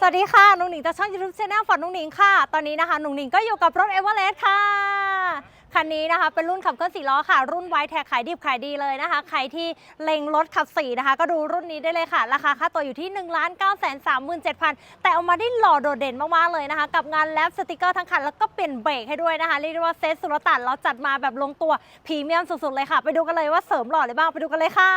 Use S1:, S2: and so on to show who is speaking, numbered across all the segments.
S1: สวัสดีค่ะหนุ่งหนิงจากช่องยูทูบช anel ฝันหนุ่งหนิงค่ะ ตอนนี้นะคะหนุ่งหนิงก็อยู่กับรถเอเวอเรสต์ค่ะ คันนี้นะคะเป็นรุ่นขับเคลื่อนสี่ล้อค่ะ รุ่นไวท์แท็กขายดิบขายดีเลยนะคะ ใครที่เล็งรถขับสี่นะคะ ก็ดูรุ่นนี้ได้เลยค่ะ ราคาค่าตัวอยู่ที่1 9 3 7 0 0 0แต่เอามาได้หล่อโดดเด่นมากๆเลยนะคะ กับงานแลบสติกเกอร์ทั้งคัน แล้วก็เปลี่ยนเบรกให้ด้วยนะคะ เรียกได้ว่าเซตสุรตันเราจัดมาแบบลงตัวพรีเมียมสุดๆเลยค่ะ ไปดูกันเลยว่าเสริมหล่ออะไรบ้างไปดูกันเลยค่ะ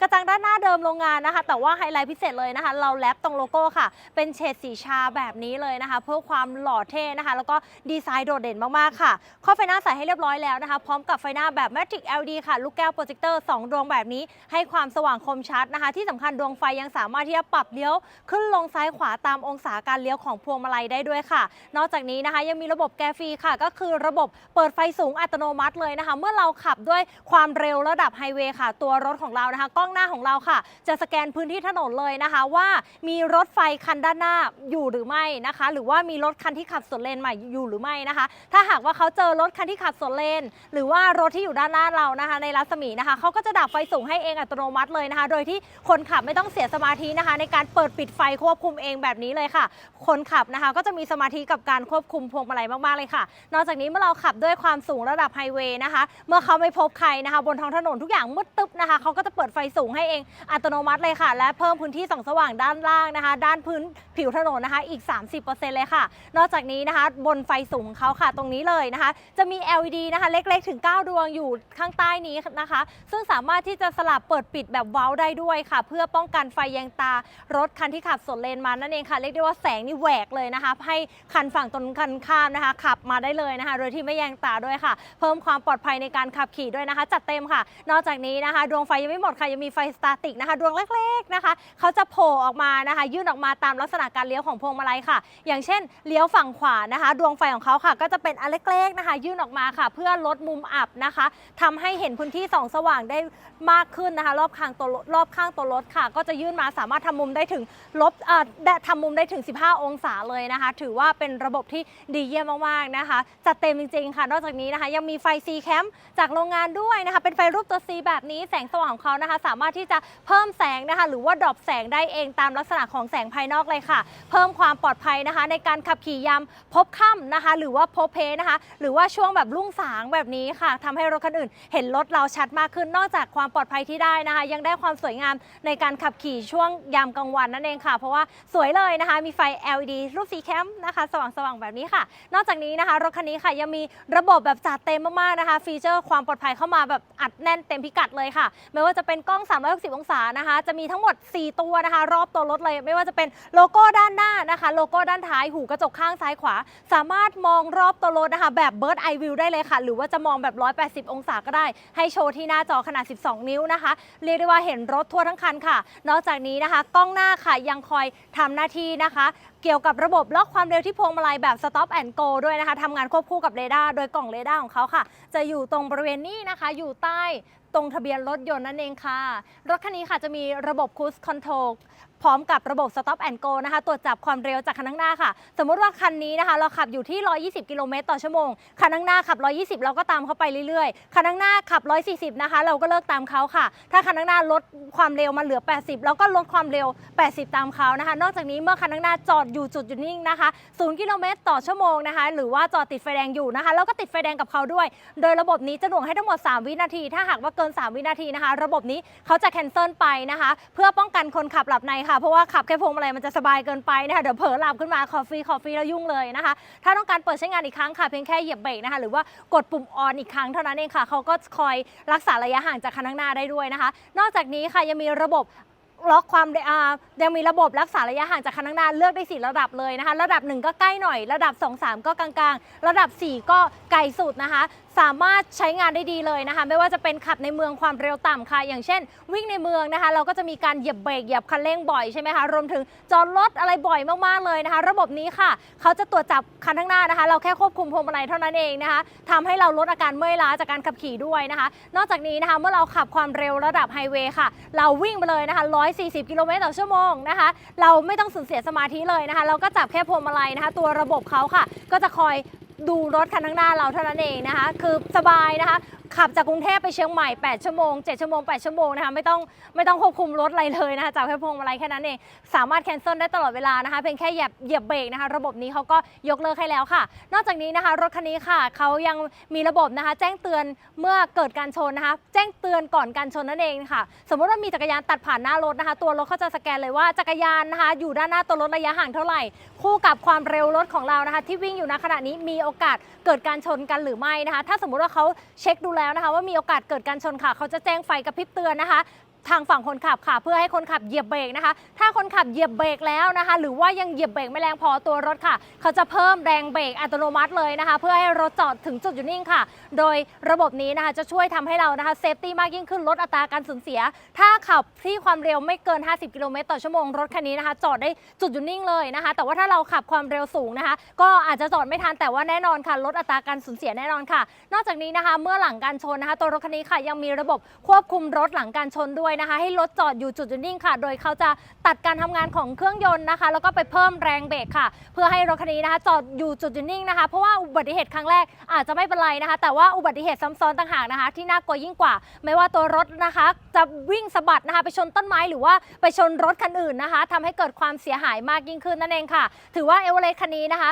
S1: กระจังด้านหน้าเดิมโรงงานนะคะ แต่ว่าไฮไลท์พิเศษเลยนะคะ เราแลบตรงโลโก้ค่ะ เป็นเฉดสีชาแบบนี้เลยนะคะ เพื่อความหล่อเท่นะคะ แล้วก็ดีไซน์โดดเด่นมากๆค่ะข้อไฟหน้าใส่ให้เรียบร้อยแล้วนะคะ พร้อมกับไฟหน้าแบบ Magic LED ค่ะ ลูกแก้วโปรเจคเตอร์2ดวงแบบนี้ ให้ความสว่างคมชัดนะคะ ที่สำคัญดวงไฟยังสามารถที่จะปรับเลี้ยว ขึ้นลงซ้ายขวาตามองศาการเลี้ยวของพวงมาลัยได้ด้วยค่ะ นอกจากนี้นะคะ ยังมีระบบแกฟรีค่ะ ก็คือระบบเปิดไฟสูงอัตโนมัติเลยนะคะ เมื่อเราขับด้วยความเร็วระดับไฮเวย์ค่ะ ตัวรถของเรานะคะ กล้องหน้าของเราค่ะ จะสแกนพื้นที่ถนนเลยนะคะ ว่ามีรถไฟคันด้านหน้าอยู่หรือไม่นะคะ หรือว่ามีรถคันที่ขับสวนเลนมาอยู่หรือไม่นะคะ ถ้าหากว่าเขาเจอรถคันที่ขับสวนเลนหรือว่ารถที่อยู่ด้านหน้าเรานะคะ ในรัศมีนะคะเขาก็จะดับไฟสูงให้เองอัตโนมัติเลยนะคะ โดยที่คนขับไม่ต้องเสียสมาธินะคะ ในการเปิดปิดไฟควบคุมเองแบบนี้เลยค่ะ คนขับนะคะก็จะมีสมาธิกับการควบคุมพวงมาลัยมากๆเลยค่ะ นอกจากนี้เมื่อเราขับด้วยความสูงระดับไฮเวย์นะคะ เมื่อเขาไม่พบใครนะคะ บนท้องถนนทุกอย่างมืดตึ๊บนะคะเขาก็จะเปิดไฟสูงให้เองอัตโนมัติเลยค่ะ และเพิ่มพื้นที่ส่องสว่างด้านล่างนะคะ ด้านพื้นผิวถนนนะคะอีก 30%เลยค่ะ นอกจากนี้นะคะ บนไฟสูงของเขาค่ะตรงนี้เลยนะคะ จะมี LED นะคะ เล็กๆถึง 9 ดวงอยู่ข้างใต้นี้นะคะ ซึ่งสามารถที่จะสลับเปิดปิดแบบเว้าได้ด้วยค่ะ เพื่อป้องกันไฟแยงตารถคันที่ขับสวนเลนมานั่นเองค่ะเรียกได้ว่าแสงนี่แหวกเลยนะคะ ให้คันฝั่งตรงกันข้ามนะคะ ขับมาได้เลยนะคะ โดยที่ไม่แยงตาด้วยค่ะ เพิ่มความปลอดภัยในการขับขี่ด้วยนะคะ จัดเต็มค่ะ นอกจากนี้นะคะ ดวงไฟยังไม่หมดค่ะยังมีไฟสตาติกนะคะ ดวงเล็กๆนะคะเขาจะโผล่ออกมานะคะ ยื่นออกมาตามลักษณะการเลี้ยวของพวงมาลัยค่ะ อย่างเช่นเลี้ยวฝั่งขวานะคะ ดวงไฟของเขาค่ะ ก็จะเป็นอันเล็กๆนะคะ ยื่นออกมาค่ะเพื่อลดมุมอับนะคะทำให้เห็นพื้นที่ส่องสว่างได้มากขึ้นนะคะ รอบข้างตัวรถรอบข้างตัวรถค่ะ ก็จะยื่นมาสามารถทำมุมได้ถึงลบเอ่อทำมุมได้ถึง 15 องศาเลยนะคะ ถือว่าเป็นระบบที่ดีเยี่ยมมากๆนะคะจัดเต็มจริงๆค่ะ นอกจากนี้นะคะ ยังมีไฟ C Cam จากโรงงานด้วยนะคะ เป็นไฟรูปตัว C แบบนี้แสงสว่างของเขานะคะ สามารถที่จะเพิ่มแสงนะคะ หรือว่าดรอปแสงได้เองตามลักษณะของแสงภายนอกเลยค่ะ เพิ่มความปลอดภัยนะคะ ในการขับขี่ยามพบค่ำนะคะ หรือว่าพบเพนะคะ หรือว่าช่วงแบบรุ่งสางแบบนี้ค่ะทำให้รถคันอื่น เห็นรถเราชัดมากขึ้นนอกจากความปลอดภัยที่ได้นะคะ ยังได้ความสวยงามในการขับขี่ช่วงยามกลางวันนั่นเองค่ะ เพราะว่าสวยเลยนะคะ มีไฟ LED รูปสีแคมนะคะ สว่างๆแบบนี้ค่ะ นอกจากนี้นะคะ รถคันนี้ค่ะยังมีระบบแบบจัดเต็มมากๆนะคะ ฟีเจอร์ความปลอดภัยเข้ามาแบบอัดแน่นเต็มพิกัดเลยค่ะ ไม่ว่าจะเป็นกล้อง 360 องศานะคะ จะมีทั้งหมด 4 ตัวนะคะ รอบตัวรถเลย ไม่ว่าจะเป็นโลโก้ด้านหน้านะคะ โลโก้ด้านท้าย หูกระจกข้างซ้ายขวา สามารถมองรอบตัวรถนะคะ แบบ Bird Eye View ได้เลยค่ะ หรือว่าจะมองแบบ 180 องศาก็ได้ ให้โชว์ที่หน้าจอขนาด 12 นิ้วนะคะ เรียกได้ว่าเห็นรถทั่วทั้งคันค่ะ นอกจากนี้นะคะ กล้องหน้าค่ะยังคอยทำหน้าที่นะคะ เกี่ยวกับระบบล็อกความเร็วที่พวงมาลัยแบบ stop and go ด้วยนะคะทำงานควบคู่กับเรดาร์โดยกล่องเรดาร์ของเขาค่ะ จะอยู่ตรงบริเวณนี้นะคะ อยู่ใต้ตรงทะเบียนรถยนต์นั่นเองค่ะ รถคันนี้ค่ะจะมีระบบ cruise control พร้อมกับระบบ stop and go นะคะ ตรวจจับความเร็วจากคันข้างหน้าค่ะ สมมุติว่าคันนี้นะคะ เราขับอยู่ที่ 120 กิโลเมตรต่อชั่วโมง คันข้างหน้าขับ 120 เราก็ตามเขาไปเรื่อยๆ คันข้างหน้าขับ 140 นะคะ เราก็เลิกตามเขาค่ะ ถ้าคันข้างหน้าลดความเร็วมาเหลือ 80 เราก็ลดความเร็ว 80 ตามเขานะคะ นอกจากนี้เมื่อคันข้างหน้าจอดอยู่จุดหยุดนิ่งนะคะ 0 กิโลเมตรต่อชั่วโมงนะคะ หรือว่าจอดติดไฟแดงอยู่นะคะ เราก็ติดไฟแดงกับเขาด้วย โดยระบบนี้จะหน่วงให้ทั้งหมด 3 วินาที ถ้าหากว่าเกิน 3 วินาทีนะคะ ระบบนี้เขาจะแคนเซิลไปนะคะ เพื่อป้องกันคนขับหลับในค่ะ เพราะว่าขับแค่พวงมาลัยมันจะสบายเกินไปนะคะเดี๋ยวเผลอหลับขึ้นมาคอฟฟี่คอฟฟี่แล้วยุ่งเลยนะคะ ถ้าต้องการเปิดใช้งานอีกครั้งค่ะเพียงแค่เหยียบเบรกนะคะหรือว่ากดปุ่มออนอีกครั้งเท่านั้นเองค่ะเขาก็คอยรักษาระยะห่างจากคันข้างหน้าได้ด้วยนะคะ นอกจากนี้ค่ะยังมีระบบล็อกความเรอ่ายังมีระบบรักษาระยะห่างจากคันข้างหน้าเลือกได้สี่ระดับเลยนะคะ ระดับ 1 ก็ใกล้หน่อย ระดับ 2 3 ก็กลางๆ ระดับ 4 ก็ไกลสุดนะคะ สามารถใช้งานได้ดีเลยนะคะ ไม่ว่าจะเป็นขับในเมืองความเร็วต่ำค่ะ อย่างเช่น วิ่งในเมืองนะคะ เราก็จะมีการเหยียบเบรกเหยียบคันเร่งบ่อยใช่ไหมคะรวมถึงจอดรถอะไรบ่อยมากๆเลยนะคะ ระบบนี้ค่ะ เขาจะตรวจจับคันข้างหน้านะคะ เราแค่ควบคุมพวงมาลัยเท่านั้นเองนะคะทำให้เราลดอาการเมื่อยล้าจากการขับขี่ด้วยนะคะ นอกจากนี้นะคะเมื่อเราขับความเร็วระดับไฮเวย์ค่ะเราวิ่งไปเลยนะคะ 140 กิโลเมตรต่อชั่วโมงนะคะ เราไม่ต้องสูญเสียสมาธิเลยนะคะ เราก็จับแค่พวงมาลัยนะคะ ตัวระบบเขาค่ะ ก็จะคอย ดูรถคันข้างหน้าเราเท่านั้นเองนะคะ คือสบายนะคะขับจากกรุงเทพไปเชียงใหม่ 8 ชั่วโมง 7 ชั่วโมง 8 ชั่วโมงนะคะไม่ต้องไม่ต้องควบคุมรถอะไรเลยนะคะจากแค่พวงมาลัยแค่นั้นเอง สามารถแคนเซิลได้ตลอดเวลานะคะเพียงแค่เหยียบเหยียบเบรกนะคะระบบนี้เขาก็ยกเลิกให้แล้วค่ะ นอกจากนี้นะคะ รถคันนี้ค่ะเขายังมีระบบนะคะ แจ้งเตือนเมื่อเกิดการชนนะคะ แจ้งเตือนก่อนการชนนั่นเองค่ะ สมมติว่ามีจักรยานตัดผ่านหน้ารถนะคะ ตัวรถเขาจะสแกนเลยว่าจักรยานนะคะ อยู่ด้านหน้าตัวรถระยะห่างเท่าไหร่ คู่กับความเร็วรถของเรานะคะ ที่วิ่งอยู่ณขณะนี้มีโอกาสเกิดการชนกันหรือไม่นะคะ ถ้าสมมติว่าเขาเช็คดูแลวนะคะ ว่ามีโอกาสเกิดการชนค่ะ เขาจะแจ้งไฟกระพริบเตือนนะคะ ทางฝั่งคนขับค่ะ เพื่อให้คนขับเหยียบเบรกนะคะ ถ้าคนขับเหยียบเบรกแล้วนะคะ หรือว่ายังเหยียบเบรกไม่แรงพอตัวรถค่ะ เขาจะเพิ่มแรงเบรกอัตโนมัติเลยนะคะ เพื่อให้รถจอดถึงจุดหยุดนิ่งค่ะ โดยระบบนี้นะคะจะช่วยทำให้เรานะคะเซฟตี้มากยิ่งขึ้นลดอัตราการสูญเสีย ถ้าขับที่ความเร็วไม่เกิน 50 กิโลเมตรต่อชั่วโมงรถคันนี้นะคะ จอดได้จุดหยุดนิ่งเลยนะคะ แต่ว่าถ้าเราขับความเร็วสูงนะคะ ก็อาจจะจอดไม่ทันแต่ว่าแน่นอนค่ะลดอัตราการสูญเสียแน่นอนค่ะ นอกจากนี้นะคะ เมื่อหลังการชนนะคะ ตัวรถคันนี้ค่ะยังมีระบบควบคุมรถหลังการชนด้วยนะคะ ให้รถจอดอยู่จุดหยุดนิ่งค่ะ โดยเขาจะตัดการทำงานของเครื่องยนต์นะคะ แล้วก็ไปเพิ่มแรงเบรกค่ะ เพื่อให้รถคันนี้นะคะ จอดอยู่จุดหยุดนิ่งนะคะ เพราะว่าอุบัติเหตุครั้งแรกอาจจะไม่เป็นไรนะคะ แต่ว่าอุบัติเหตุซ้ำซ้อนต่างหากนะคะ ที่น่ากลัวยิ่งกว่า ไม่ว่าตัวรถนะคะ จะวิ่งสะบัดนะคะ ไปชนต้นไม้หรือว่าไปชนรถคันอื่นนะคะทำให้เกิดความเสียหายมากยิ่งขึ้นนั่นเองค่ะ ถือว่าเอเวอเรสต์คันนี้นะคะ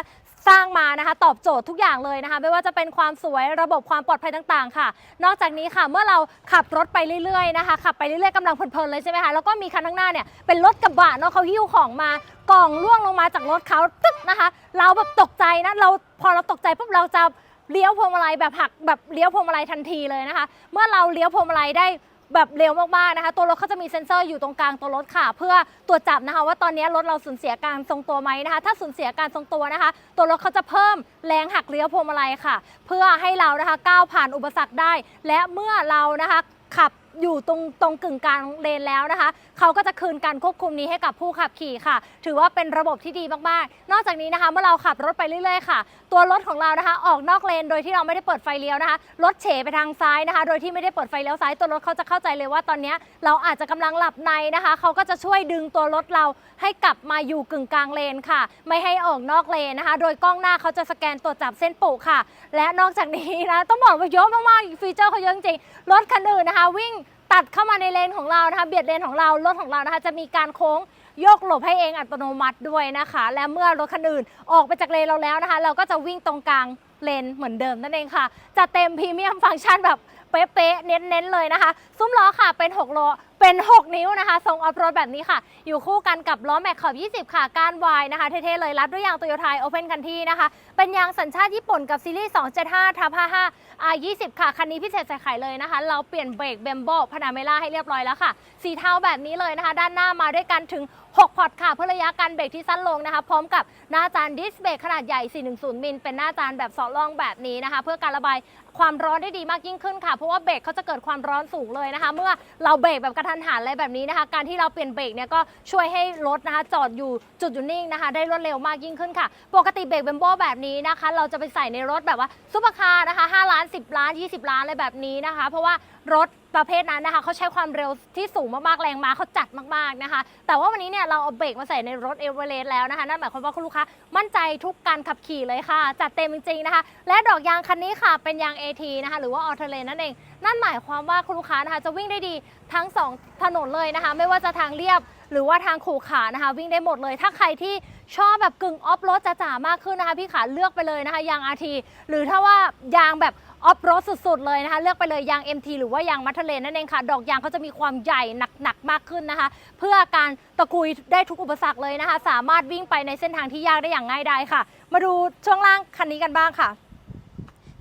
S1: สร้างมานะคะตอบโจทย์ทุกอย่างเลยนะคะ ไม่ว่าจะเป็นความสวยระบบความปลอดภัยต่างๆ ค่ะ นอกจากนี้ค่ะเมื่อเราขับรถไปเรื่อยๆนะคะขับไปเรื่อยๆกำลังเพลินๆเลยใช่ไหมคะแล้วก็มีคันข้างหน้าเนี่ยเป็นรถกระบะเนาะเขาหิ้วของมากล่องล่วงลงมาจากรถเขาตึ๊กนะคะ เราแบบตกใจนะเราพอเราตกใจปุ๊บเราจะเลี้ยวพวงมาลัยแบบหักแบบเลี้ยวพวงมาลัยทันทีเลยนะคะ เมื่อเราเลี้ยวพวงมาลัยได้ แบบเร็วมากๆนะคะ ตัวรถเขาจะมีเซ็นเซอร์อยู่ตรงกลางตัวรถค่ะ เพื่อตรวจจับนะคะ ว่าตอนนี้รถเราสูญเสียการทรงตัวไหมนะคะ ถ้าสูญเสียการทรงตัวนะคะ ตัวรถเขาจะเพิ่มแรงหักเลี้ยวพวงมาลัยค่ะ เพื่อให้เรานะคะก้าวผ่านอุปสรรคได้ และเมื่อเรานะคะขับ อยู่ตรงตรงกึ่งกลางเลนแล้วนะคะ เขาก็จะคืนการควบคุมนี้ให้กับผู้ขับขี่ค่ะ ถือว่าเป็นระบบที่ดีมากๆ นอกจากนี้นะคะ เมื่อเราขับรถไปเรื่อยๆค่ะ ตัวรถของเรานะคะ ออกนอกเลนโดยที่เราไม่ได้เปิดไฟเลี้ยวนะคะ รถเฉไปทางซ้ายนะคะ โดยที่ไม่ได้เปิดไฟเลี้ยวซ้าย ตัวรถเขาจะเข้าใจเลยว่าตอนนี้เราอาจจะกำลังหลับในนะคะ เขาก็จะช่วยดึงตัวรถเราให้กลับมาอยู่กึ่งกลางเลนค่ะ ไม่ให้ออกนอกเลนนะคะ โดยกล้องหน้าเขาจะสแกนตรวจจับเส้นปุค่ะ และนอกจากนี้นะต้องบอกว่าเยอะมากๆฟีเจอร์เขาเยอะจริงรถคันอื่นนะคะ วิ่ง ตัดเข้ามาในเลนของเรานะคะเบียดเลนของเรารถของเรานะคะจะมีการโค้งโยกหลบให้เองอัตโนมัติด้วยนะคะ และเมื่อรถคันอื่นออกไปจากเลนเราแล้วนะคะ เราก็จะวิ่งตรงกลาง เลนเหมือนเดิมนั่นเองค่ะ จะเต็มพรีเมียมฟังก์ชันแบบเป๊ะๆเน้นๆเลยนะคะ ซุ้มล้อค่ะเป็น 6 ล้อเป็น 6 นิ้วนะคะ ทรงออฟโรดแบบนี้ค่ะ อยู่คู่กันกับล้อแม็กขอบ 20 ค่ะก้านวายนะคะ เท่ๆเลย รัดด้วยยางโตโยต้าโอเพนคันที่นะคะ เป็นยางสัญชาติญี่ปุ่นกับซีรีส์ 275ทับ55 R20 ค่ะ คันนี้พิเศษใส่ไข่เลยนะคะ เราเปลี่ยนเบรกเบมโบพนาเมล่าให้เรียบร้อยแล้วค่ะ สีเทาแบบนี้เลยนะคะ ด้านหน้ามาด้วยกันถึง 6 พอร์ตค่ะ เพื่อระยะการเบรกที่สั้นลงนะคะ พร้อมกับหน้าจานดิสเบรกขนาดใหญ่ 410 มิล เป็นหน้าจานแบบสอดล่องแบบนี้นะคะ เพื่อการระบายความร้อนได้ดีมากยิ่งขึ้นค่ะ เพราะว่าเบรกเขาจะเกิดความร้อนสูงเลยนะคะ เมื่อเราเบรกแบบกระทันหันอะไรแบบนี้นะคะ การที่เราเปลี่ยนเบรกเนี่ยก็ช่วยให้รถนะคะ จอดอยู่จุดอยู่นิ่งนะคะ ได้รวดเร็วมากยิ่งขึ้นค่ะ ปกติเบรกเบมโบแบบนี้นะคะ เราจะไปใส่ในรถแบบว่าซุปเปอร์คาร์นะคะ5ล้าน 10 ล้าน 20 ล้านอะไรแบบนี้นะคะ เพราะว่ารถ ประเภทนั้นนะคะเขาใช้ความเร็วที่สูงมากๆ แรงม้าเขาจัดมากๆนะคะ แต่ว่าวันนี้เนี่ยเราเอาเบรกมาใส่ในรถเอเวอเรสต์แล้วนะคะนั่นหมายความว่าคุณลูกค้ามั่นใจทุกการขับขี่เลยค่ะ จัดเต็มจริงๆนะคะ และดอกยางคันนี้ค่ะเป็นยาง AT นะคะหรือว่าออเทเลนนั่นเอง นั่นหมายความว่าคุณลูกค้านะคะจะวิ่งได้ดีทั้งสองถนนเลยนะคะ ไม่ว่าจะทางเรียบ หรือว่าทางขู่ขานะคะ วิ่งได้หมดเลย ถ้าใครที่ชอบแบบกึ่งออฟโรดจ๋าๆมากขึ้นนะคะพี่ขาเลือกไปเลยนะคะยาง RT หรือถ้าว่ายางแบบออฟโรดสุดๆเลยนะคะ เลือกไปเลยยาง MT หรือว่ายางมัทเทเลนนั่นเองค่ะ ดอกยางเขาจะมีความใหญ่หนักๆมากขึ้นนะคะ เพื่อการตะกุยได้ทุกอุปสรรคเลยนะคะ สามารถวิ่งไปในเส้นทางที่ยากได้อย่างง่ายดายค่ะ มาดูช่วงล่างคันนี้กันบ้างค่ะ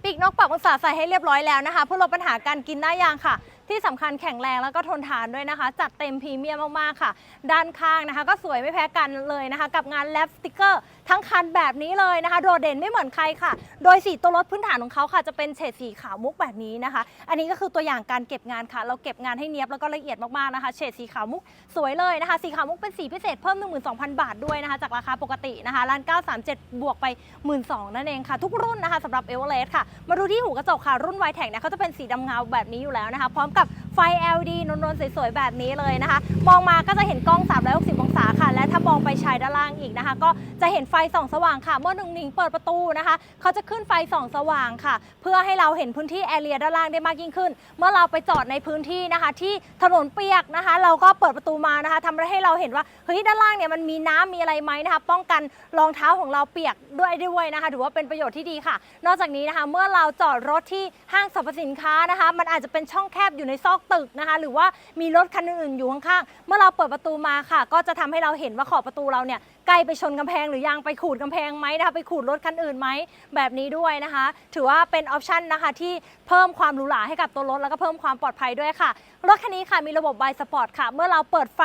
S1: ปีกนกปรับองศาใส่ให้เรียบร้อยแล้วนะคะเพื่อลดปัญหาการกินหน้ายางค่ะ ที่สำคัญแข็งแรงแล้วก็ทนทานด้วยนะคะ จัดเต็มพรีเมียมมากๆค่ะ ด้านข้างนะคะ ก็สวยไม่แพ้กันเลยนะคะ กับงานแลปสติกเกอร์ทั้งคันแบบนี้เลยนะคะ โดดเด่นไม่เหมือนใครค่ะ โดยสีตัวรถพื้นฐานของเขาค่ะ จะเป็นเฉดสีขาวมุกแบบนี้นะคะ อันนี้ก็คือตัวอย่างการเก็บงานค่ะ เราเก็บงานให้เนียบแล้วก็ละเอียดมากๆนะคะ เฉดสีขาวมุกสวยเลยนะคะ สีขาวมุกเป็นสีพิเศษเพิ่ม 12,000 บาทด้วยนะคะ จากราคาปกตินะคะร้าน937 บวกไป 12,000นั่นเองค่ะ ทุกรุ่นนะคะสำหรับเอเวอเรสต์ค่ะ มาดูที่หูกระจกค่ะรุ่นไวแท็กเนี่ยเขาจะเป็นสีดำเงาแบบนี้อยู่แล้วนะคะ พร้อมกับ ไฟ LED นวลๆสวยๆแบบนี้เลยนะคะ มองมาก็จะเห็นกล้อง 360 องศาค่ะ และถ้ามองไปชายด้านล่างอีกนะคะ ก็จะเห็นไฟส่องสว่างค่ะ เมื่อหนุ่งหนิงเปิดประตูนะคะ เขาจะขึ้นไฟส่องสว่างค่ะ เพื่อให้เราเห็นพื้นที่แอเรียด้านล่างได้มากยิ่งขึ้น เมื่อเราไปจอดในพื้นที่นะคะ ที่ถนนเปียกนะคะ เราก็เปิดประตูมานะคะทำให้เราเห็นว่าเฮ้ยด้านล่างเนี่ยมันมีน้ำมีอะไรไหมนะคะ ป้องกันรองเท้าของเราเปียกด้วยด้วยนะคะถือว่าเป็นประโยชน์ที่ดีค่ะ นอกจากนี้นะคะ เมื่อเราจอดรถที่ห้างสรรพสินค้านะคะ มันอาจจะเป็นช่องแคบอยู่ในซอกตึกนะคะ หรือว่ามีรถคันอื่นอยู่ข้างๆเมื่อเราเปิดประตูมาค่ะ ก็จะทำให้เราเห็นว่าขอบประตูเราเนี่ยใกล้ไปชนกำแพงหรือยังไปขูดกำแพงไหมนะคะไปขูดรถคันอื่นไหมแบบนี้ด้วยนะคะ ถือว่าเป็นออปชันนะคะที่เพิ่มความหรูหราให้กับตัวรถแล้วก็เพิ่มความปลอดภัยด้วยค่ะ รถคันนี้ค่ะมีระบบไบสปอร์ตค่ะ เมื่อเราเปิดไฟ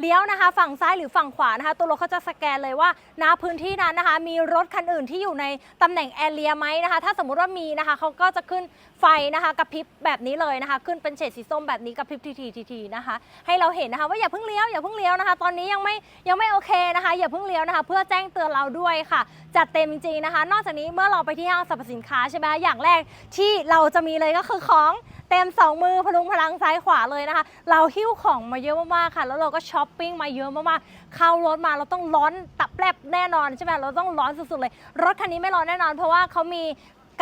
S1: เลี้ยวนะคะ ฝั่งซ้ายหรือฝั่งขวานะคะ ตัวรถเขาจะสแกนเลยว่าณพื้นที่นั้นนะคะ มีรถคันอื่นที่อยู่ในตำแหน่งแอเรียไหมนะคะ ถ้าสมมุติว่ามีนะคะเขาก็จะขึ้น ไฟนะคะกระพริบแบบนี้เลยนะคะ ขึ้นเป็นเฉดสีส้มแบบนี้กระพริบทีทีทีๆนะคะ ให้เราเห็นนะคะว่าอย่าเพิ่งเลี้ยวอย่าเพิ่งเลี้ยวนะคะ ตอนนี้ยังไม่ยังไม่โอเคนะคะ อย่าเพิ่งเลี้ยวนะคะ เพื่อแจ้งเตือนเราด้วยค่ะจัดเต็มจริงๆนะคะ นอกจากนี้เมื่อเราไปที่ห้างสรรพสินค้าใช่ไหมอย่างแรกที่เราจะมีเลยก็คือของเต็มสองมือพลุงพลังซ้ายขวาเลยนะคะ เราหิ้วของมาเยอะมากๆค่ะ แล้วเราก็ช้อปปิ้งมาเยอะมากๆเข้ารถมาเราต้องร้อนตับแลบแน่นอนใช่ไหมเราต้องร้อนสุดๆเลย รถคันนี้ไม่ร้อนแน่นอน เพราะว่าเขามี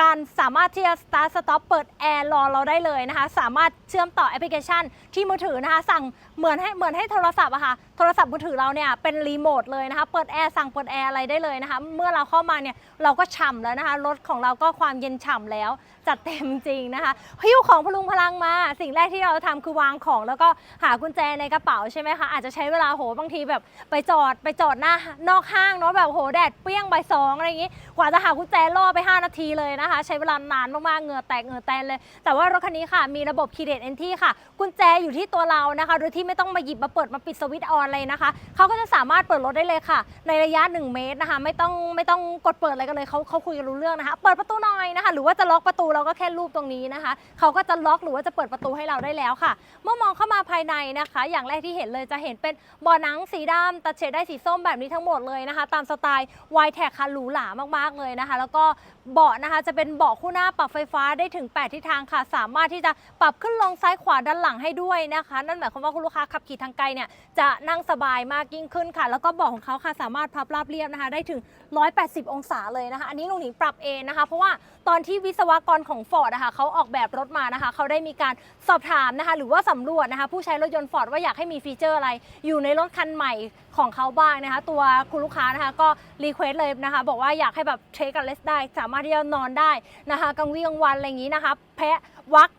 S1: การสามารถที่จะ start stop เปิดแอร์รอเราได้เลยนะคะ สามารถเชื่อมต่อแอปพลิเคชันที่มือถือนะคะ สั่ง เหมือนให้เหมือนให้โทรศัพท์อะค่ะ โทรศัพท์มือถือเราเนี่ยเป็นรีโมทเลยนะคะ เปิดแอร์สั่งเปิดแอร์อะไรได้เลยนะคะ เมื่อเราเข้ามาเนี่ยเราก็ฉ่ำแล้วนะคะ รถของเราก็ความเย็นฉ่ำแล้ว จัดเต็มจริงนะคะ หิ้วของพลุงพลังมา สิ่งแรกที่เราทำคือวางของแล้วก็หากุญแจในกระเป๋าใช่ไหมคะ อาจจะใช้เวลาโหบางทีแบบไปจอดไปจอดหน้านอกห้างเนาะแบบโหแดดเปรี้ยงใบสองอะไรอย่างงี้ กว่าจะหากุญแจล่อไป 5 นาทีเลยนะคะ ใช้เวลานานมากๆเหงื่อแตกเหงื่อแตนเลย แต่ว่ารถคันนี้ค่ะมีระบบ Key Date Entry ค่ะ กุญแจอยู่ที่ตัวเรานะคะโดยที่ไม่ต้องมาหยิบมาเปิดมาปิดสวิตช์ออนเลยนะคะเขาก็จะสามารถเปิดรถได้เลยค่ะ ในระยะ 1 เมตรนะคะไม่ต้องไม่ต้องกดเปิดอะไรกันเลยเขาเขาคุยกันรู้เรื่องนะคะ เปิดประตูหน่อยนะคะ หรือว่าจะล็อกประตูเราก็แค่รูปตรงนี้นะคะเขาก็จะล็อกหรือว่าจะเปิดประตูให้เราได้แล้วค่ะ เมื่อมองเข้ามาภายในนะคะ อย่างแรกที่เห็นเลยจะเห็นเป็นบ่อหนังสีดำตัดเฉดได้สีส้มแบบนี้ทั้งหมดเลยนะคะ ตามสไตล์วายแท็กค่ะหรูหรามากๆเลยนะคะ แล้วก็เบาะนะคะจะเป็นเบาะคู่หน้าปรับไฟฟ้าได้ถึง 8 ทิศทางค่ะ สามารถที่จะปรับขึ้นลงซ้ายขวาด้านหลังให้ด้วยนะคะ นั่นหมายความว่าคุณลูกค้าขับขี่ทางไกลเนี่ยจะนั่งสบายมากยิ่งขึ้นค่ะ แล้วก็เบาะของเขาค่ะสามารถพับราบเรียบนะคะ ได้ถึง 180 องศาเลยนะคะ อันนี้ลุงหนิงปรับเองนะคะ เพราะว่าตอนที่วิศวกรของฟอร์ดนะคะเขาออกแบบรถมานะคะเขาได้มีการสอบถามนะคะ หรือว่าสำรวจนะคะ ผู้ใช้รถยนต์ฟอร์ดว่าอยากให้มีฟีเจอร์อะไร อยู่ในรถคันใหม่ของเขาบ้างนะคะ ตัวคุณลูกค้านะคะก็รีเควสเลยนะคะ บอกว่าอยากให้แบบเทคกับเลสได้ สามารถที่จะนอนได้นะคะกลางวี่กลางวันอะไรอย่างนี้นะคะแพะวัก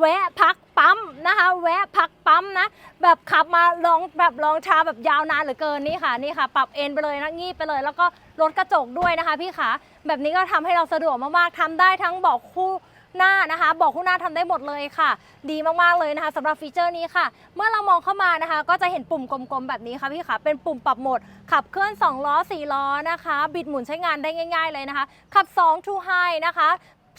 S1: แวะพักปั๊มนะคะ แวะพักปั๊มนะ แบบขับมาลองแบบลองชาแบบยาวนานเหลือเกินนี่ค่ะนี่ค่ะ ปรับเอนไปเลยนะงีบไปเลย แล้วก็ลดกระจกด้วยนะคะ พี่ขาแบบนี้ก็ทำให้เราสะดวกมากๆทำได้ทั้งบอกคู่หน้านะคะ บอกคู่หน้าทำได้หมดเลยค่ะ ดีมากๆเลยนะคะสำหรับฟีเจอร์นี้ค่ะ เมื่อเรามองเข้ามานะคะ ก็จะเห็นปุ่มกลมๆแบบนี้ค่ะพี่ขาเป็นปุ่มปรับโหมด ขับเคลื่อน 2 ล้อ 4 ล้อนะคะ บิดหมุนใช้งานได้ง่าย ๆเลยนะคะ ขับ 2 to high นะคะ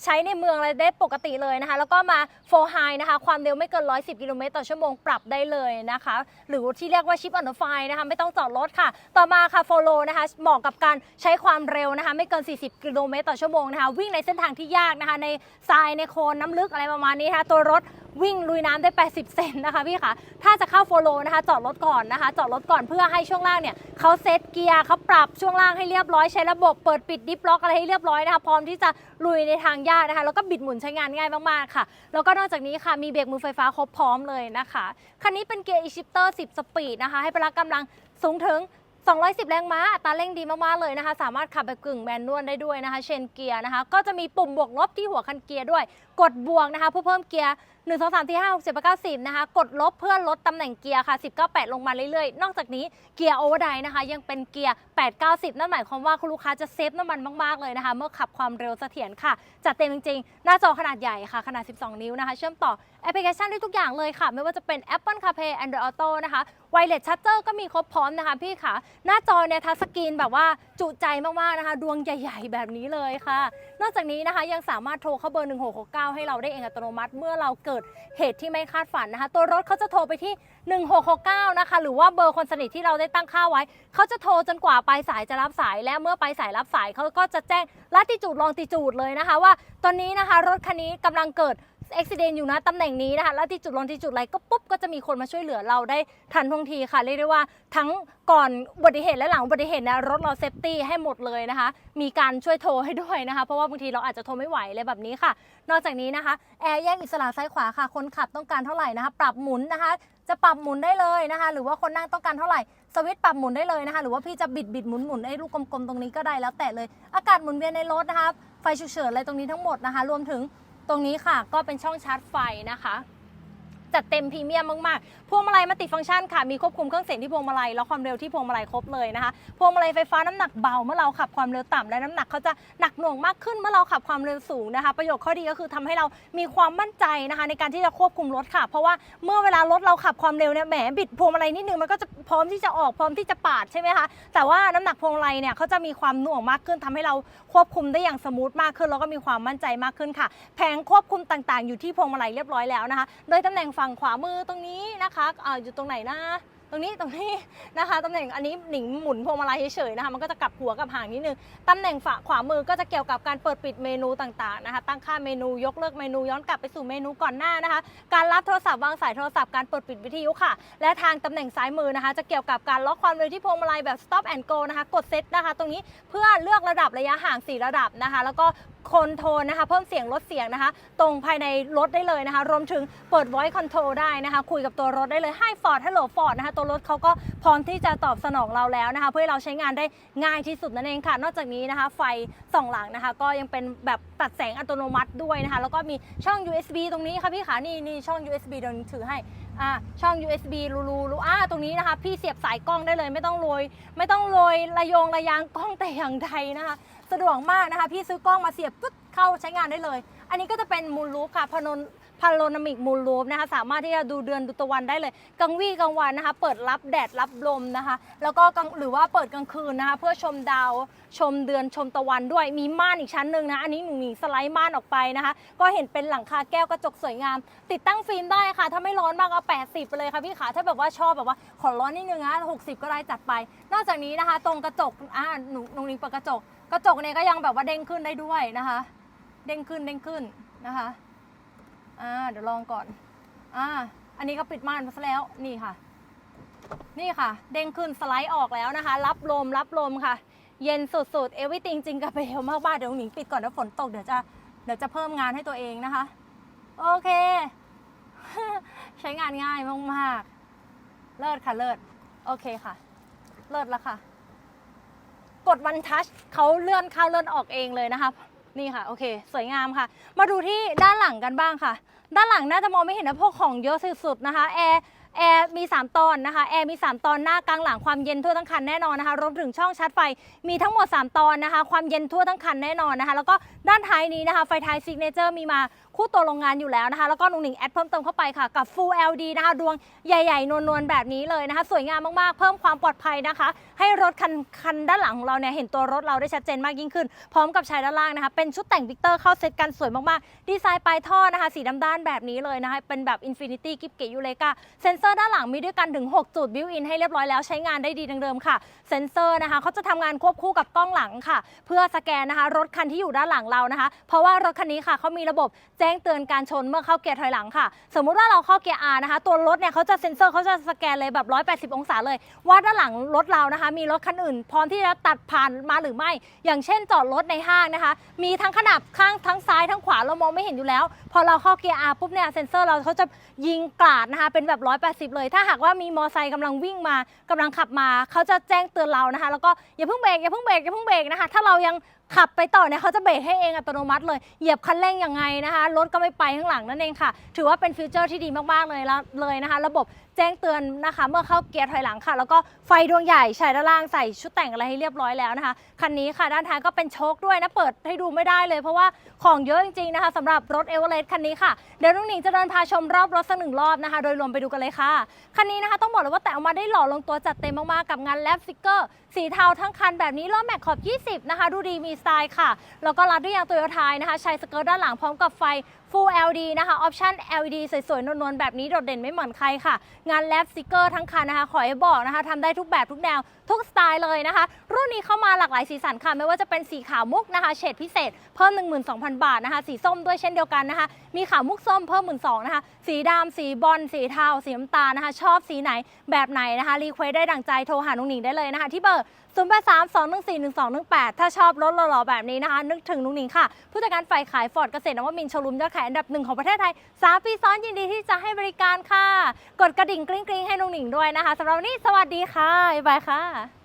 S1: ใช้ในเมืองอะไรได้ปกติเลยนะคะ แล้วก็มา4 high นะคะ ความเร็วไม่เกิน 110 กิโลเมตรต่อชั่วโมงปรับได้เลยนะคะ หรือที่เรียกว่าชิปออนไฟนะคะ ไม่ต้องจอดรถค่ะ ต่อมาค่ะ follow นะคะ เหมาะกับการใช้ความเร็วนะคะ ไม่เกิน 40 กิโลเมตรต่อชั่วโมงนะคะ วิ่งในเส้นทางที่ยากนะคะ ในทรายในโคลนน้ำลึกอะไรประมาณนี้นะคะ ตัวรถวิ่งลุยน้ำได้ 80 เซนนะคะพี่คะถ้าจะเข้าโฟโลนะคะจอดรถก่อนนะคะ จอดรถก่อนเพื่อให้ช่วงล่างเนี่ยเขาเซตเกียร์เขาปรับช่วงล่างให้เรียบร้อยใช้ระบบเปิดปิดดิฟล็อกอะไรให้เรียบร้อยนะคะพร้อมที่จะลุยในทางยากนะคะ แล้วก็บิดหมุนใช้งานง่ายมากๆค่ะ แล้วก็นอกจากนี้ค่ะมีเบรกมือไฟฟ้าครบพร้อมเลยนะคะคันนี้เป็นเกียร์ e-shifter 10 สปีดนะคะ ให้พละกำลังสูงถึง210 แรงม้าอัตราเร่งดีมาก ๆ เลยนะคะ สามารถขับแบบกึ่งแมนนวลได้ด้วยนะคะ เชนเกียร์นะคะ ก็จะมีปุ่มบวกลบที่หัวคันเกียร์ด้วย กดบวกนะคะเพื่อเพิ่มเกียร์ 1 2 3 4 5 6 7 8 9 10นะคะกดลบเพื่อลดตำแหน่งเกียร์ค่ะ10 9 8 ลงมาเรื่อยๆ นอกจากนี้เกียร์โอเวอร์ไดนะคะยังเป็นเกียร์8 9 10 นั่นหมายความว่าคุณลูกค้าจะเซฟน้ำมันมากๆเลยนะคะเมื่อขับความเร็วเสถียรค่ะ จัดเต็มจริงๆ หน้าจอขนาดใหญ่ค่ะขนาด 12 นิ้วนะคะ เชื่อมต่อแอปพลิเคชันได้ทุกอย่างเลยค่ะ ไม่ว่าจะเป็น Apple CarPlay Android Auto นะคะ Wireless Charger ก็มีครบพร้อมนะคะพี่ค่ะ หน้าจอเนี่ยทัชสกรีนแบบว่าจุใจมากๆนะคะ ดวงใหญ่ ๆ แบบนี้เลยค่ะ นอกจากนี้นะคะยังสามารถโทรเข้าเบอร์ 1669ให้เราได้เองอัตโนมัติ เมื่อเราเกิดเหตุที่ไม่คาดฝันนะคะ ตัวรถเขาจะโทรไปที่ 1669 นะคะ หรือว่าเบอร์คนสนิทที่เราได้ตั้งค่าไว้ เขาจะโทรจนกว่าปลายสายจะรับสาย และเมื่อปลายสายรับสายเขาก็จะแจ้งลัติจูดลองติจูดเลยนะคะ ว่าตอนนี้นะคะรถคันนี้กำลังเกิด อุบิเหตุอยู่นะตำแหน่งนี้นะคะแล้วที่จุดลงที่จุดอะไรก็ปุ๊บก็จะมีคนมาช่วยเหลือเราได้ทันท่วงทีค่ะเรียกได้ว่าทั้งก่อนอุบัติเหตุและหลังอุบัติเหตุนะรถเราเซฟตี้ให้หมดเลยนะคะ มีการช่วยโทรให้ด้วยนะคะ เพราะว่าบางทีเราอาจจะโทรไม่ไหวเลยแบบนี้ค่ะ นอกจากนี้นะคะแอร์แยกอิสระซ้ายขวาค่ะ คนขับต้องการเท่าไหร่นะคะ ปรับหมุนนะคะ จะปรับหมุนได้เลยนะคะ หรือว่าคนนั่งต้องการเท่าไหร่สวิตช์ปรับหมุนได้เลยนะคะ หรือว่าพี่จะบิดบิดหมุนหมุนไอ้ลูกกลมๆตรงนี้ก็ได้แล้วแต่เลย อากาศหมุนเวียนในรถนะคะไฟฉุกเฉินอะไรตรงนี้ทั้งหมดนะคะ รวมถึง ตรงนี้ค่ะก็เป็นช่องชาร์จไฟนะคะ จัดเต็มพรีเมียมมากๆ พวงมาลัยมัลติฟังก์ชันค่ะ มีควบคุมเครื่องเสียงที่พวงมาลัย แล้วความเร็วที่พวงมาลัยครบเลยนะคะ พวงมาลัยไฟฟ้าน้ำหนักเบาเมื่อเราขับความเร็วต่ำและน้ำหนักเขาจะหนักหน่วงมากขึ้นเมื่อเราขับความเร็วสูงนะคะ ประโยชน์ข้อดีก็คือทำให้เรามีความมั่นใจนะคะ ในการที่จะควบคุมรถค่ะ เพราะว่าเมื่อเวลารถเราขับความเร็วเนี่ยแหมบิดพวงมาลัยนิดนึงมันก็จะพร้อมที่จะออกพร้อมที่จะปาดใช่ไหมคะ แต่ว่าน้ำหนักพวงมาลัยเนี่ยเขาจะมีความหน่วงมากขึ้นทำให้เราควบคุมได้อย่างสมูทมากขึ้น แล้วก็มีความมั่นใจมากขึ้นค่ะ แผงควบคุมต่างๆ อยู่ที่พวงมาลัยเรียบร้อยแล้วนะคะ โดยตำแหน่งฝั่งขวามือตรงนี้นะคะอ่าอยู่ตรงไหนนะตรงนี้ตรงนี้นะคะตำแหน่งอันนี้หนิงหมุนพวงมาลัยเฉยๆนะคะมันก็จะกลับหัวกับหางนิดนึงตำแหน่งฝาขวามือก็จะเกี่ยวกับการเปิดปิดเมนูต่างๆนะคะตั้งค่าเมนูยกเลิกเมนูย้อนกลับไปสู่เมนูก่อนหน้านะคะ การรับโทรศัพท์วางสายโทรศัพท์การเปิดปิดวิทยุค่ะ และทางตำแหน่งซ้ายมือนะคะ จะเกี่ยวกับการล็อกความเร็วที่พวงมาลัยแบบ stop and go นะคะกดเซตนะคะ ตรงนี้เพื่อเลือกระดับระยะห่าง 4 ระดับนะคะ แล้วก็คอนโทรนะคะเพิ่มเสียงลดเสียงนะคะ ตรงภายในรถได้เลยนะคะ รวมถึงเปิด voice control ได้นะคะ คุยกับตัวรถได้เลยให้ Ford Hello Ford นะคะ ตัวรถเขาก็พร้อมที่จะตอบสนองเราแล้วนะคะ เพื่อให้เราใช้งานได้ง่ายที่สุดนั่นเองค่ะ นอกจากนี้นะคะ ไฟส่องหลังนะคะ ก็ยังเป็นแบบตัดแสงอัตโนมัติด้วยนะคะ แล้วก็มีช่อง USB ตรงนี้ค่ะพี่ขานี่นี่ช่อง USB เดี๋ยวถือให้อ่าช่อง USB รูรูรูอ่าตรงนี้นะคะ พี่เสียบสายกล้องได้เลย ไม่ต้องโรยไม่ต้องโรยระยงระยางกล้องแต่อย่างใดนะคะ สะดวกมากนะคะ พี่ซื้อกล้องมาเสียบปึ๊บเข้าใช้งานได้เลย อันนี้ก็จะเป็นมูลรูปค่ะพนนพาโลนามิกมูลรูปนะคะ สามารถที่จะดูเดือนดูตะวันได้เลยกลางวี่กลางวันนะคะ เปิดรับแดดรับลมนะคะ แล้วก็กลางหรือว่าเปิดกลางคืนนะคะ เพื่อชมดาวชมเดือนชมตะวันด้วยมีม่านอีกชั้นหนึ่งนะ อันนี้หนูหนีสไลด์ม่านออกไปนะคะ ก็เห็นเป็นหลังคาแก้วกระจกสวยงาม ติดตั้งฟิล์มได้ค่ะ ถ้าไม่ร้อนมากเอา80ไปเลยค่ะพี่ขาถ้าแบบว่าชอบแบบว่าขอร้อนนิดนึงนะ60 ก็ได้จัดไป นอกจากนี้นะคะ ตรงกระจกอ่าหนูหนูนิงเปิดกระจก กระจกเนี่ยก็ยังแบบว่าเด้งขึ้นได้ด้วยนะคะ เด้งขึ้นเด้งขึ้นนะคะอ่าเดี๋ยวลองก่อนอ่าอันนี้ก็ปิดม่านไปซะแล้วนี่ค่ะ นี่ค่ะ เด้งขึ้นสไลด์ออกแล้วนะคะ รับลมรับลมค่ะ เย็นสุดๆเอวิติงจริงกับเบลมากบ้าเดี๋ยวหนิงปิดก่อนถ้าฝนตกเดี๋ยวจะเดี๋ยวจะเพิ่มงานให้ตัวเองนะคะ โอเค ใช้งานง่ายมากๆเลิศค่ะเลิศโอเคค่ะ เลิศแล้วค่ะ กดวันทัชเขาเลื่อนเข้าเลื่อนออกเองเลยนะคะนี่ค่ะโอเค สวยงามค่ะ มาดูที่ด้านหลังกันบ้างค่ะ ด้านหลังน่าจะมองไม่เห็นนะพวกของเยอะสุดๆนะคะแอร์ แอร์มี 3 ตอนนะคะแอร์มี 3 ตอนหน้ากลางหลังความเย็นทั่วทั้งคันแน่นอนนะคะรวมถึงช่องชาร์จไฟมีทั้งหมด 3 ตอนนะคะความเย็นทั่วทั้งคันแน่นอนนะคะแล้วก็ด้านท้ายนี้นะคะไฟท้ายซิกเนเจอร์มีมาคู่ตัวโรงงานอยู่แล้วนะคะแล้วก็นุ่งหนิงแอดเพิ่มเติมเข้าไปค่ะกับ Full LED นะคะดวงใหญ่ๆ นวลๆ แบบนี้เลยนะคะ สวยงามมากๆ เพิ่มความปลอดภัยนะคะ ให้รถคันคันด้านหลังของเราเนี่ยเห็นตัวรถเราได้ชัดเจนมากยิ่งขึ้น พร้อมกับชายด้านล่างนะคะ เป็นชุดแต่งวิกเตอร์เข้าเซตกันสวยมากๆ ดีไซน์ปลายท่อนะคะ สีดำด้านแบบนี้เลยนะคะ เป็นแบบ Infinity กิฟเกยูเลกาเซนเซอร์ด้านหลังมีด้วยกันถึง 6 จุดบิวอินให้เรียบร้อยแล้วใช้งานได้ดีดังเดิมค่ะ เซนเซอร์นะคะเขาจะทำงานควบคู่กับกล้องหลังค่ะ เพื่อสแกนนะคะ รถคันที่อยู่ด้านหลังเรานะคะ เพราะว่ารถคันนี้ค่ะเขามีระบบแจ้งเตือนการชนเมื่อเข้าเกียร์ถอยหลังค่ะ สมมุติว่าเราเข้าเกียร์ R นะคะ ตัวรถเนี่ยเขาจะเซ็นเซอร์เขาจะสแกนเลยแบบ 180 องศาเลย ว่าด้านหลังรถเรานะคะ มีรถคันอื่น พร้อมที่จะตัดผ่านมาหรือไม่ อย่างเช่นจอดรถในห้างนะคะ มีทั้งขนาบข้างทั้งซ้ายทั้งขวาเรามองไม่เห็นอยู่แล้ว พอเราเข้าเกียร์ R ปุ๊บเนี่ยเซ็นเซอร์เราเขาจะยิงกราดนะคะเป็นแบบ180เลย ถ้าหากว่ามีมอไซค์กำลังวิ่งมากำลังขับมาเขาจะแจ้งเตือนเรานะคะ แล้วก็อย่าเพิ่งเบรกอย่าเพิ่งเบรกอย่าเพิ่งเบรกนะคะ ถ้าเรายังขับไปต่อเนี่ยเขาจะเบรกให้เองอัตโนมัติเลย เหยียบคันเร่งยังไงนะคะ รถก็ไม่ไปข้างหลังนั่นเองค่ะ ถือว่าเป็นฟิวเจอร์ที่ดีมากๆเลยแล้วเลยนะคะ ระบบ แจ้งเตือนนะคะ เมื่อเข้าเกียร์ถอยหลังค่ะ แล้วก็ไฟดวงใหญ่ใส่ด้านล่างใส่ชุดแต่งอะไรให้เรียบร้อยแล้วนะคะคันนี้ค่ะด้านท้ายก็เป็นโชคด้วยนะเปิดให้ดูไม่ได้เลย เพราะว่าของเยอะจริงๆนะคะสำหรับรถเอเวอเรสต์คันนี้ค่ะเดี๋ยวน้องหนิงจะเดินพาชมรอบรถสักหนึ่งรอบนะคะ โดยรวมไปดูกันเลยค่ะคันนี้นะคะต้องบอกเลยว่าแต่งออกมาได้หล่อลงตัวจัดเต็มมากๆกับงานแลบฟิกเกอร์สีเทาทั้งคันแบบนี้ล้อแม็กขอบ 20 นะคะ ดูดีมีสไตล์ค่ะแล้วก็รัดด้วยยางโตโยต้านะคะใช้สเกิร์ตด้านหลังพร้อมกับไฟ Full LED นะคะออปชั่น LED สวยๆ นวลๆ แบบนี้โดดเด่นไม่เหมือนใครค่ะ งานแลบสติกเกอร์ทั้งคันนะคะ ขอให้บอกนะคะทำได้ทุกแบบทุกแนว ทุกสไตล์เลยนะคะ รุ่นนี้เข้ามาหลากหลายสีสันค่ะ ไม่ว่าจะเป็นสีขาวมุกนะคะ เฉดพิเศษ เพิ่ม 12,000 บาทนะคะ สีส้มด้วยเช่นเดียวกันนะคะ มีขาวมุกส้มเพิ่ม 1 2 0 0นะคะ สีดำสีบอลสีเทาสีน้ำตาลนะคะ ชอบสีไหนแบบไหนนะคะรีเควสได้ดังใจโทรหานุงหนิงได้เลยนะคะที่เบอร์ 0 8 3 2 1 4 1 2 1 8 ถ้าชอบรถหล่อๆแบบนี้นะคะ นึกถึงนุงหนิงค่ะ ผู้จัดการฝ่ายขายฟอร์ดเกษตรนวมินทร์โชลุมยอดขายอันดับหนึ่งของประเทศไทย 3 ปีซ้อนยินดีที่จะให้บริการค่ะ กดกระดิ่งกริ๊งๆให้นุงหนิงด้วยนะคะสำหรับวันนี้สวัสดีค่ะบ๊ายบายค่ะ